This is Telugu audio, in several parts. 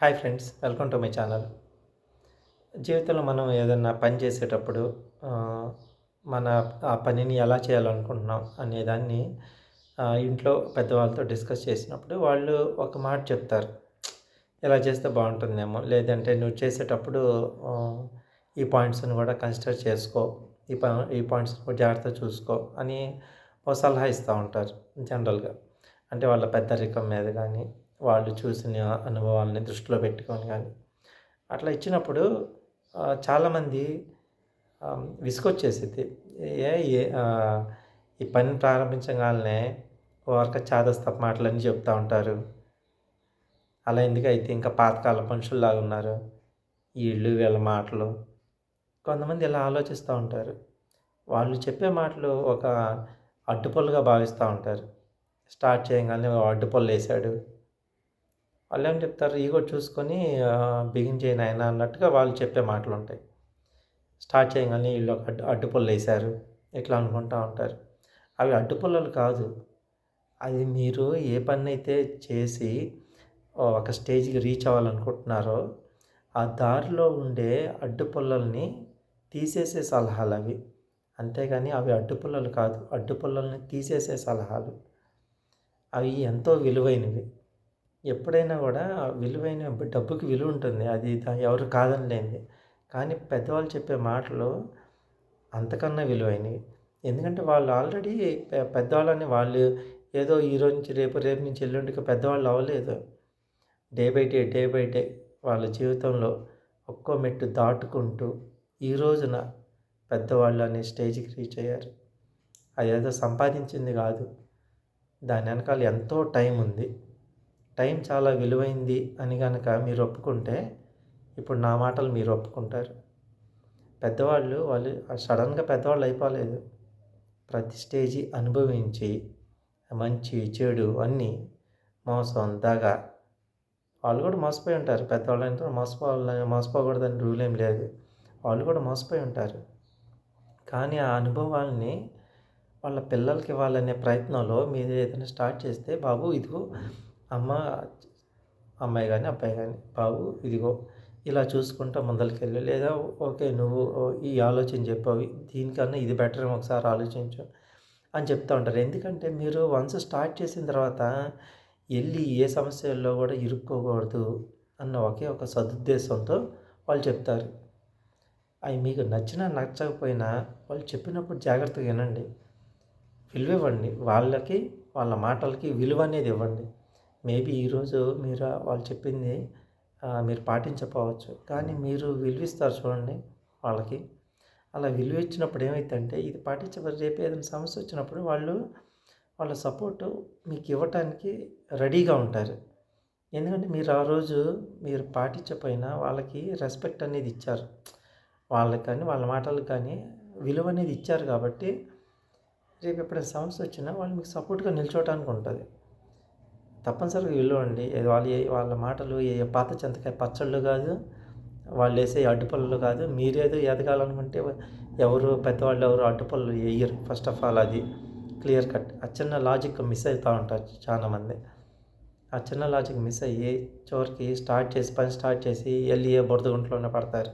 Hi friends welcome to my channel. జీవితంలో మనం ఏదన్నా పని చేసేటప్పుడు మన ఆ పనిని ఎలా చేయాలనుకుంటున్నాం అనేదాన్ని ఇంట్లో పెద్దవాళ్ళతో డిస్కస్ చేసినప్పుడు వాళ్ళు ఒక మాట చెప్తారు. ఇలా చేస్తే బాగుంటుందేమో లేదంటే నువ్వు చేసేటప్పుడు ఈ పాయింట్స్ని కూడా కన్సిడర్ చేసుకో ఈ ప ఈ పాయింట్స్ కూడా జాగ్రత్తగా చూసుకో అని ఒక సలహా ఇస్తూ ఉంటారు జనరల్గా. అంటే వాళ్ళ పెద్దరికం మీద కానీ వాళ్ళు చూసిన అనుభవాలని దృష్టిలో పెట్టుకొని కానీ అట్లా ఇచ్చినప్పుడు చాలామంది విసుకొచ్చేసింది ఏ ఏ ఈ పని ప్రారంభించగానే వర్క చాదస్త మాటలన్నీ చెప్తూ ఉంటారు. అలా ఎందుకైతే ఇంకా పాతకాల మనుషుల్లాగా ఉన్నారు? వీళ్ళు వీళ్ళ మాటలు. కొంతమంది ఇలా ఆలోచిస్తూ ఉంటారు. వాళ్ళు చెప్పే మాటలు ఒక అడ్డుపొలుగా భావిస్తూ ఉంటారు. స్టార్ట్ చేయగానే అడ్డుపొల్లు వేసాడు వాళ్ళు ఏం చెప్తారు? ఈగో చూసుకొని బిగిన్ చేయను ఆయన అన్నట్టుగా వాళ్ళు చెప్పే మాటలు ఉంటాయి స్టార్ట్ చేయగానే వీళ్ళు ఒక అడ్డు అడ్డుపొల్లు వేశారు. ఇట్లా అనుకుంటూ ఉంటారు? అవి అడ్డుపుల్లలు కాదు. అది మీరు ఏ పని అయితే చేసి ఒక స్టేజ్కి రీచ్ అవ్వాలనుకుంటున్నారో ఆ దారిలో ఉండే అడ్డుపుల్లల్ని తీసేసే సలహాలు అవి. అంతేగాని అవి అడ్డుపుల్లలు కాదు. అడ్డుపుల్లల్ని తీసేసే సలహాలు. అవి ఎంతో విలువైనవి. ఎప్పుడైనా కూడా విలువైన డబ్బుకి విలువ ఉంటుంది. అది ఎవరు కాదనలేంది కానీ పెద్దవాళ్ళు చెప్పే మాటలు అంతకన్నా విలువైనవి. ఎందుకంటే వాళ్ళు ఆల్రెడీ పెద్దవాళ్ళని వాళ్ళు ఏదో ఈ రోజు నుంచి రేపు రేపు నుంచి ఎల్లుండికి పెద్దవాళ్ళు అవ్వలేదు. Day by day day by day వాళ్ళ జీవితంలో ఒక్కో మెట్టు దాటుకుంటూ ఈ రోజున పెద్దవాళ్ళు అనే స్టేజ్కి రీచ్ అయ్యారు. అదేదో సంపాదించింది కాదు. దాని వెనకాల ఎంతో టైం ఉంది. టైం చాలా విలువైంది అని కనుక మీరు ఒప్పుకుంటే ఇప్పుడు నా మాటలు మీరు ఒప్పుకుంటారు. పెద్దవాళ్ళు వాళ్ళు సడన్గా పెద్దవాళ్ళు అయిపోలేదు. ప్రతి స్టేజీ అనుభవించి మంచి చెడు అన్నీ మోసం దగ వాళ్ళు కూడా మోసపోయి ఉంటారు. పెద్దవాళ్ళు అంటే మోసపోవాలని మోసపోకూడదని రూల్ ఏం లేదు. వాళ్ళు కూడా మోసపోయి ఉంటారు. కానీ ఆ అనుభవాల్ని వాళ్ళ పిల్లలకి ఇవ్వాలనే ప్రయత్నంలో మీరు ఏదైనా స్టార్ట్ చేస్తే బాబు ఇదిగో అమ్మ అమ్మాయి కానీ అబ్బాయి కానీ బాబు ఇదిగో ఇలా చూసుకుంటా ముందరికెళ్ళు. లేదా ఓకే నువ్వు ఈ ఆలోచన చెప్పావు దీనికన్నా ఇది బెటర్ ఒకసారి ఆలోచించు అని చెప్తూ ఉంటారు. ఎందుకంటే మీరు వన్స్ స్టార్ట్ చేసిన తర్వాత వెళ్ళి ఏ సమస్యల్లో కూడా ఇరుక్కోకూడదు అన్న ఒకే ఒక సదుద్దేశంతో వాళ్ళు చెప్తారు. అవి మీకు నచ్చినా నచ్చకపోయినా వాళ్ళు చెప్పినప్పుడు జాగ్రత్తగా వినండి. విలువ ఇవ్వండి వాళ్ళకి వాళ్ళ మాటలకి విలువ అనేది ఇవ్వండి. మేబీ ఈరోజు మీరు వాళ్ళు చెప్పింది మీరు పాటించకపోవచ్చు. కానీ మీరు విలువిస్తారు చూడండి వాళ్ళకి. అలా విలువ ఇచ్చినప్పుడు ఏమైందంటే ఇది పాటించబడి రేపు ఏదైనా సమస్య వచ్చినప్పుడు వాళ్ళు వాళ్ళ సపోర్టు మీకు ఇవ్వటానికి రెడీగా ఉంటారు. ఎందుకంటే మీరు ఆ రోజు మీరు పాటించకపోయినా వాళ్ళకి రెస్పెక్ట్ అనేది ఇచ్చారు. వాళ్ళకి కానీ వాళ్ళ మాటలకు కానీ విలువ అనేది ఇచ్చారు కాబట్టి రేపు ఎప్పుడైనా సమస్య వచ్చినా వాళ్ళు మీకు సపోర్ట్గా నిల్చోవడానికి ఉంటుంది. తప్పనిసరిగా విలువ అండి వాళ్ళ వాళ్ళ మాటలు ఏ పాత చింతకాయ పచ్చళ్ళు కాదు వాళ్ళు వేసే అడ్డుపళ్ళు కాదు. మీరేదో ఎదగాలనుకుంటే ఎవరు పెద్దవాళ్ళు ఎవరు అడ్డుపళ్ళు వేయరు. ఫస్ట్ ఆఫ్ ఆల్ అది క్లియర్ కట్ ఆ చిన్న లాజిక్ మిస్ అవుతూ ఉంటారు చాలామంది. ఆ చిన్న లాజిక్ మిస్ అయ్యి చివరికి స్టార్ట్ చేసి పని స్టార్ట్ చేసి వెళ్ళి ఏ బురద గుంటలోనే పడతారు.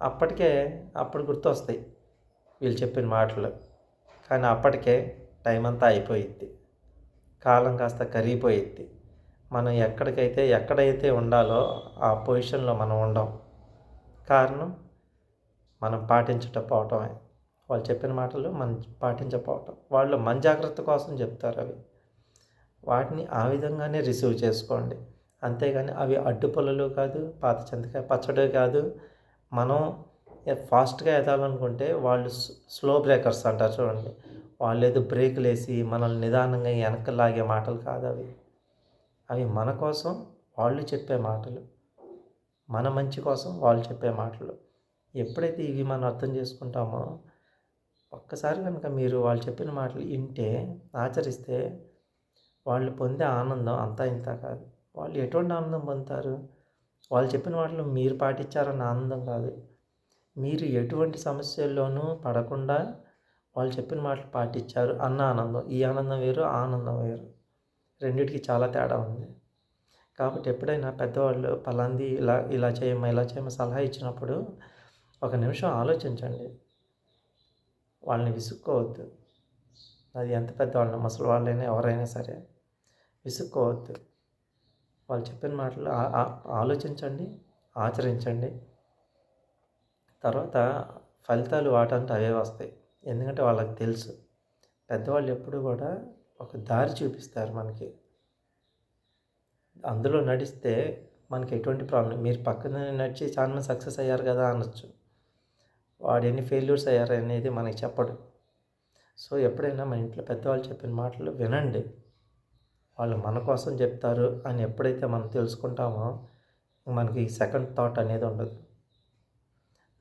అప్పటికే అప్పుడు గుర్తొస్తాయి వీళ్ళు చెప్పిన మాటలు. కానీ అప్పటికే టైం అంతా అయిపోయింది కాలం కాస్త కరిగిపోయిద్ది. మనం ఎక్కడికైతే ఎక్కడైతే ఉండాలో ఆ పొజిషన్లో మనం ఉండం. కారణం మనం పాటించకపోవటమే. వాళ్ళు చెప్పిన మాటలు మనం పాటించకపోవటం. వాళ్ళు మన జాగ్రత్త కోసం చెప్తారు అవి. వాటిని ఆ విధంగానే రిసీవ్ చేసుకోండి. అంతేగాని అవి అడ్డుపొలలు కాదు పాత చింతకాయ పచ్చడి కాదు. మనం ఫాస్ట్గా ఎదాలనుకుంటే వాళ్ళు స్లో బ్రేకర్స్ అంటారు చూడండి. వాళ్ళు ఏదో బ్రేకులు వేసి మనల్ని నిదానంగా వెనక్కి లాగే మాటలు కాదు అవి. అవి మన కోసం వాళ్ళు చెప్పే మాటలు. మన మంచి కోసం వాళ్ళు చెప్పే మాటలు. ఎప్పుడైతే ఇవి మనం అర్థం చేసుకుంటామో ఒక్కసారి కనుక మీరు వాళ్ళు చెప్పిన మాటలు వింటే ఆచరిస్తే వాళ్ళు పొందే ఆనందం అంతా ఇంత కాదు. వాళ్ళు ఎటువంటి ఆనందం పొందుతారు? వాళ్ళు చెప్పిన మాటలు మీరు పాటించారన్న ఆనందం కాదు. మీరు ఎటువంటి సమస్యల్లోనూ పడకుండా వాళ్ళు చెప్పిన మాటలు పాటించారు అన్న ఆనందం. ఈ ఆనందం వేరు ఆ ఆనందం వేరు. రెండిటికి చాలా తేడా ఉంది. కాబట్టి ఎప్పుడైనా పెద్దవాళ్ళు పలాంది ఇలా ఇలా చేయమ్మా ఇలా చేయమ్మా సలహా ఇచ్చినప్పుడు ఒక నిమిషం ఆలోచించండి. వాళ్ళని విసుక్కోవద్దు. అది ఎంత పెద్దవాళ్ళని ముసలి వాళ్ళైనా ఎవరైనా సరే విసుక్కోవద్దు. వాళ్ళు చెప్పిన మాటలు ఆలోచించండి ఆచరించండి. తర్వాత ఫలితాలు వాటంటే అవే వస్తాయి. ఎందుకంటే వాళ్ళకి తెలుసు. పెద్దవాళ్ళు ఎప్పుడు కూడా ఒక దారి చూపిస్తారు మనకి. అందులో నడిస్తే మనకి ఎటువంటి ప్రాబ్లం మీరు పక్కన నడిచి చాలా సక్సెస్ అయ్యారు కదా అనొచ్చు. వాడు ఎన్ని ఫెయిల్యూర్స్ అయ్యారు అనేది మనకి చెప్పడు. సో ఎప్పుడైనా మన ఇంట్లో పెద్దవాళ్ళు చెప్పిన మాటలు వినండి. వాళ్ళు మన కోసం చెప్తారు అని ఎప్పుడైతే మనం తెలుసుకుంటామో మనకి సెకండ్ థాట్ అనేది ఉండదు.